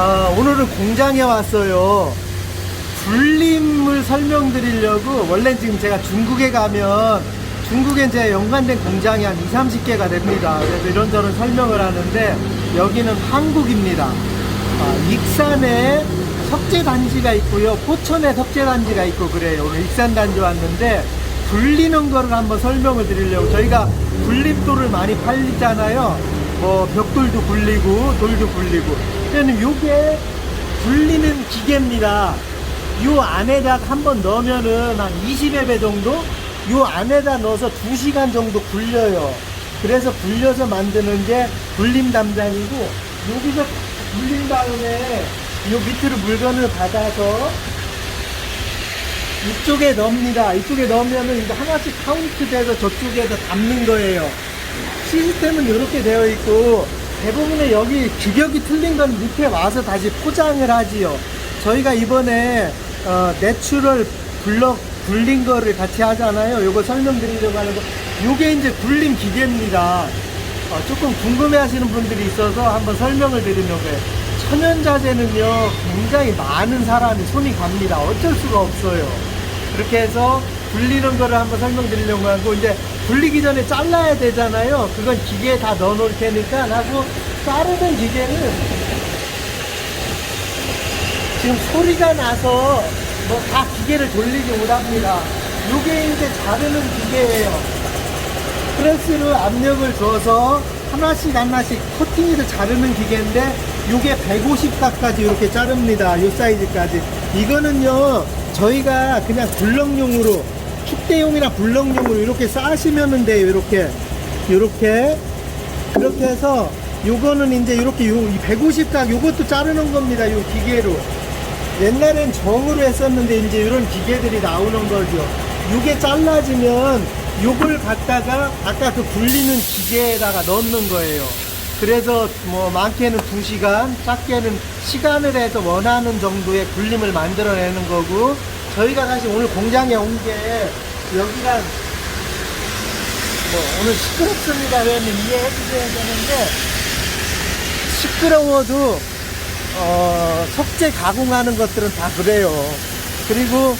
아, 오늘은 공장에 왔어요. 불림을 설명드리려고 원래 지금 제가 중국에 가면 중국에 이제 연관된 공장이 한 2, 30개가 됩니다. 그래서 이런저런 설명을 하는데 여기는 한국입니다. 아, 익산에 석재 단지가 있고요. 포천에 석재 단지가 있고 그래요. 오늘 익산 단지 왔는데 불리는 거를 한번 설명을 드리려고 저희가 불림돌을 많이 팔리잖아요. 뭐 벽돌도 굴리고 돌도 굴리고. 그러면 요게 불리는 기계입니다. 요 안에다 한 번 넣으면은 한 20여 배 정도 요 안에다 넣어서 2시간 정도 굴려요. 그래서 굴려서 만드는 게 불림 담장이고 여기서 굴린 다음에 요 밑으로 물건을 받아서 이쪽에 넣습니다. 이쪽에 넣으면은 이제 하나씩 카운트 돼서 저쪽에서 담는 거예요. 시스템은 이렇게 되어 있고 대부분의 여기 규격이 틀린 건 밑에 와서 다시 포장을 하지요. 저희가 이번에 어, 내추럴 블럭 굴린 거를 같이 하잖아요. 요거 설명드리려고 하는 거. 요게 이제 굴림 기계입니다. 어, 조금 궁금해 하시는 분들이 있어서 한번 설명을 드리려고요. 천연자재는요, 굉장히 많은 사람이 손이 갑니다. 어쩔 수가 없어요. 그렇게 해서 굴리는 거를 한번 설명드리려고 하고, 이제 굴리기 전에 잘라야 되잖아요. 그건 기계에 다 넣어 놓을 테니까 하고, 자르는 기계는 지금 소리가 나서 뭐 다 기계를 돌리지 못합니다. 요게 이제 자르는 기계예요. 프레스로 압력을 줘서 하나씩 하나씩 커팅해서 자르는 기계인데 요게 150가까지 이렇게 자릅니다. 요 사이즈까지. 이거는요 저희가 그냥 블럭용으로 축대용이나 블럭용으로 이렇게 싸시면 돼요. 이렇게 이렇게 그렇게 해서 요거는 이제 이렇게 요 150각 요것도 자르는 겁니다. 요 기계로. 옛날엔 정으로 했었는데 이제 이런 기계들이 나오는 거죠. 요게 잘라지면 요걸 갖다가 아까 그 굴리는 기계에다가 넣는 거예요. 그래서 뭐 많게는 2시간, 작게는 시간을 해서 원하는 정도의 굴림을 만들어내는 거고 저희가 사실 오늘 공장에 온 게 여기가 뭐 오늘 시끄럽습니다. 회원님 이해해 주셔야 되는데 시끄러워도 어, 석재 가공하는 것들은 다 그래요. 그리고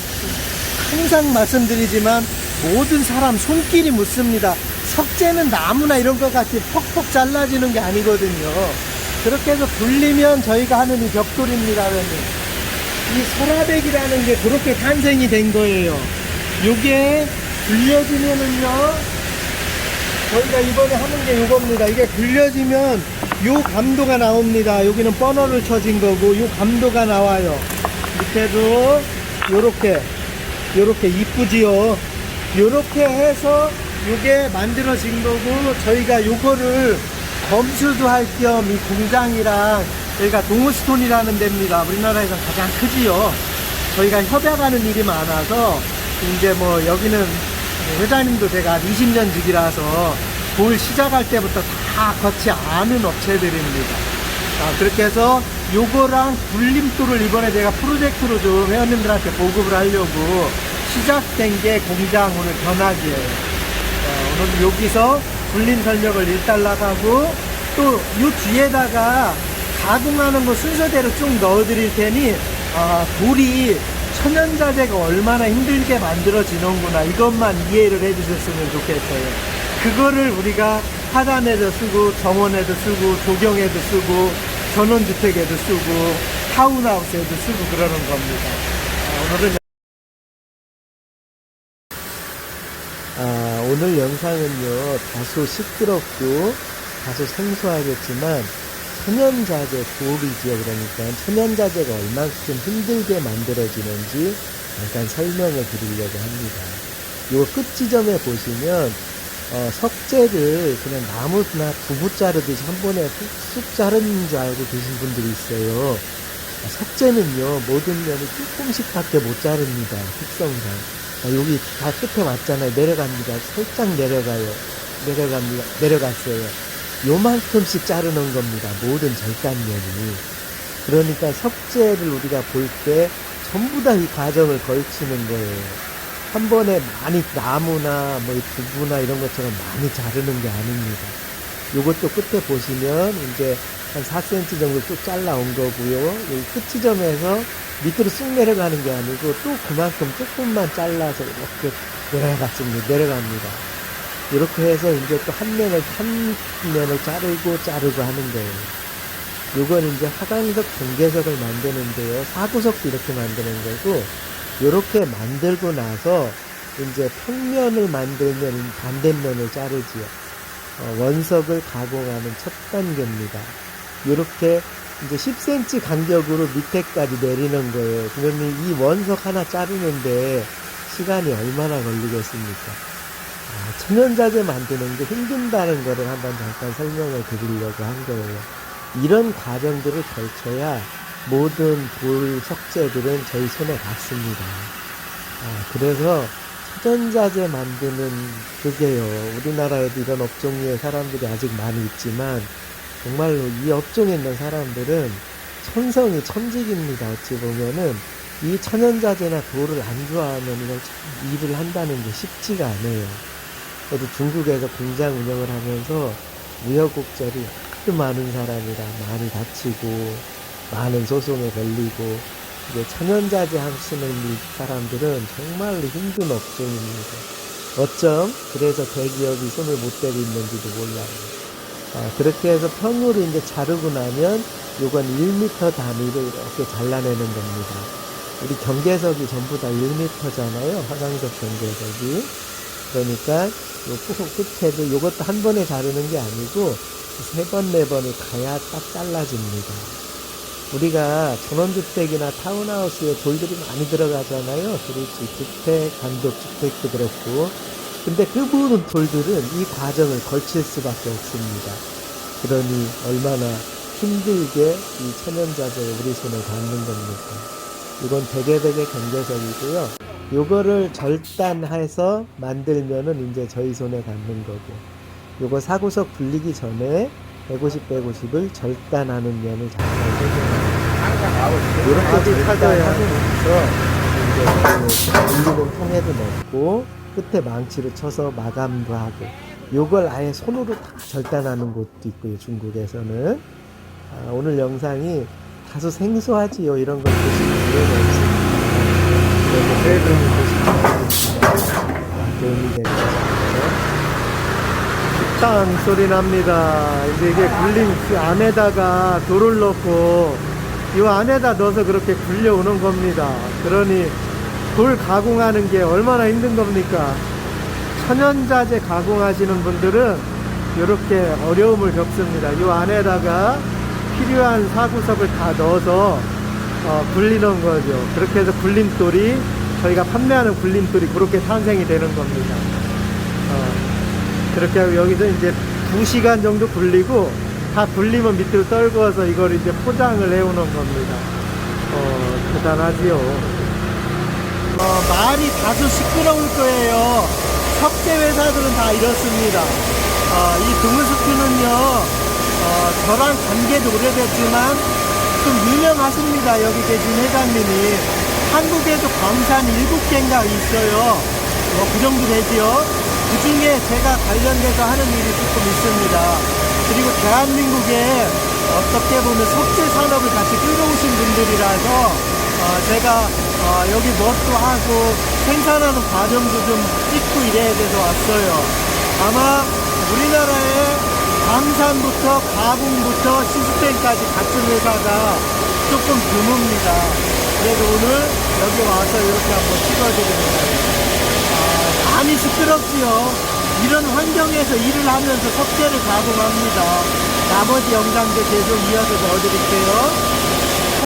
항상 말씀드리지만 모든 사람 손길이 묻습니다. 석재는 나무나 이런 것 같이 퍽퍽 잘라지는 게 아니거든요. 그렇게 해서 굴리면 저희가 하는 이 벽돌입니다, 회원님. 이 소라백이라는 게 그렇게 탄생이 된 거예요. 요게 굴려지면은요, 저희가 이번에 하는 게 이겁니다. 이게 굴려지면 요 감도가 나옵니다. 여기는 버너를 쳐진 거고 요 감도가 나와요. 밑에도 요렇게 요렇게 이쁘지요. 요렇게 해서 요게 만들어진 거고 저희가 요거를 검수도 할 겸 이 공장이랑 여기가 동우스톤이라는 데입니다. 우리나라에서 가장 크지요. 저희가 협약하는 일이 많아서 이제 뭐 여기는 회장님도 제가 한 20년 직이라서 돌 시작할 때부터 다 거치 아는 업체들입니다. 아, 그렇게 해서 요거랑 굴림돌을 이번에 제가 프로젝트로 좀 회원님들한테 보급을 하려고 시작된 게 공장 오늘 견학이에요. 어, 오늘 여기서 굴림 설명을 일단락 하고 또요 뒤에다가 가공하는 거 순서대로 쭉 넣어 드릴 테니 아, 돌이 천연자재가 얼마나 힘들게 만들어지는구나 이것만 이해를 해 주셨으면 좋겠어요. 그거를 우리가 하단에도 쓰고 정원에도 쓰고 조경에도 쓰고 전원주택에도 쓰고 타운하우스에도 쓰고 그러는 겁니다. 아, 오늘은 아, 오늘 영상은요 다소 시끄럽고 다소 생소하겠지만 천연자재 돌이지요. 그러니까 천연자재가 얼만큼 힘들게 만들어지는지 잠깐 설명을 드리려고 합니다. 요 끝 지점에 보시면 어, 석재를 그냥 나무나 두부 자르듯이 한 번에 쑥쑥 자르는 줄 알고 계신 분들이 있어요. 아, 석재는요 모든 면이 조금씩밖에 못 자릅니다. 특성상 아, 여기 다 끝에 왔잖아요. 내려갑니다. 살짝 내려가요. 내려갑니다. 내려갔어요. 요만큼씩 자르는 겁니다. 모든 절단면이. 그러니까 석재를 우리가 볼 때 전부 다 이 과정을 걸치는 거예요. 한 번에 많이 나무나 뭐 두부나 이런 것처럼 많이 자르는 게 아닙니다. 요것도 끝에 보시면 이제 한 4cm 정도 또 잘라온 거고요. 이 끝지점에서 밑으로 쑥 내려가는 게 아니고 또 그만큼 조금만 잘라서 이렇게 내려갔습니다. 내려갑니다. 이렇게 해서 이제 또 한 면을 한 면을 자르고 자르고 하는 거예요. 요건 이제 화강석 경계석을 만드는데요. 사구석도 이렇게 만드는 거고, 요렇게 만들고 나서 이제 평면을 만들면 반대면을 자르지요. 어, 원석을 가공하는 첫 단계입니다. 요렇게 이제 10cm 간격으로 밑에까지 내리는 거예요. 그러면 이 원석 하나 자르는데 시간이 얼마나 걸리겠습니까? 아, 천연자재 만드는 게 힘든다는 거를 한번 잠깐 설명을 드리려고 한 거예요. 이런 과정들을 걸쳐야 모든 돌 석재들은 저희 손에 갔습니다. 아, 그래서 천연자재 만드는 그게요. 우리나라에도 이런 업종의 사람들이 아직 많이 있지만 정말로 이 업종에 있는 사람들은 천성이 천직입니다. 어찌 보면은 이 천연자재나 돌을 안 좋아하면 이걸 참 일을 한다는 게 쉽지가 않아요. 저도 중국에서 공장 운영을 하면서 우여곡절이 아주 많은 사람이라 많이 다치고 많은 소송에 걸리고 이제 천연자재 하시는 이 사람들은 정말로 힘든 업종입니다. 어쩜 그래서 대기업이 손을 못 대고 있는지도 몰라요. 아, 그렇게 해서 평으로 이제 자르고 나면 요건 1m 단위로 이렇게 잘라내는 겁니다. 우리 경계석이 전부 다 1m잖아요. 화강석 경계석이. 그러니까 요 끝- 끝에도 요것도 한 번에 자르는 게 아니고 세 번, 네 번을 가야 딱 잘라집니다. 우리가 전원주택이나 타운하우스에 돌들이 많이 들어가잖아요. 그렇지. 주택, 단독주택도 그렇고. 근데 그 모든 돌들은 이 과정을 거칠 수밖에 없습니다. 그러니 얼마나 힘들게 이 천연자재를 우리 손에 닿는 겁니까? 이건 대개대개 경계석이고요. 요거를 절단해서 만들면은 이제 저희 손에 닿는 거고. 요거 사구석 굴리기 전에 150, 150을 절단하는 면을 잠깐 설명합니다. 이렇게 절단하고 나서 이제 그 굴리는 통에도 넣고 끝에 망치로 쳐서 마감도 하고 요걸 아예 손으로 다 절단하는 곳도 있고요 중국에서는 아, 오늘 영상이 다소 생소하지요 이런 걸 보시면 이해가 것같아요 땅 소리 납니다. 이제 이게 굴림 그 안에다가 돌을 넣고 이 안에다 넣어서 그렇게 굴려오는 겁니다. 그러니 돌 가공하는 게 얼마나 힘든 겁니까? 천연자재 가공하시는 분들은 이렇게 어려움을 겪습니다. 이 안에다가 필요한 사구석을 다 넣어서 어, 굴리는 거죠. 그렇게 해서 굴림돌이 저희가 판매하는 굴림돌이 그렇게 탄생이 되는 겁니다. 어. 그렇게 하고 여기서 이제 2시간 정도 굴리고 다 굴리면 밑으로 떨구어서 이걸 이제 포장을 해오는 겁니다. 어, 대단하지요. 어, 말이 다소 시끄러울 거예요. 석재 회사들은 다 이렇습니다. 어, 이 드문스키는요, 어, 저랑 관계도 오래됐지만 좀 유명하십니다. 여기 계신 회장님이. 한국에도 광산 7개인가 있어요. 뭐 그 정도 되지요. 그 중에 제가 관련돼서 하는 일이 조금 있습니다. 그리고 대한민국에 어떻게 보면 석재 산업을 같이 끌어오신 분들이라서 어, 제가 어, 여기 뭣도 하고 생산하는 과정도 좀 찍고 이래야 돼서 왔어요. 아마 우리나라에 광산부터 가공부터 시스템까지 갖춘 회사가 조금 드뭅니다. 그래서 오늘 여기 와서 이렇게 한번 찍어드리는 거예요. 아, 많이 시끄럽지요. 이런 환경에서 일을 하면서 석재를 가공합니다. 나머지 영상들 계속 이어서 넣어드릴게요.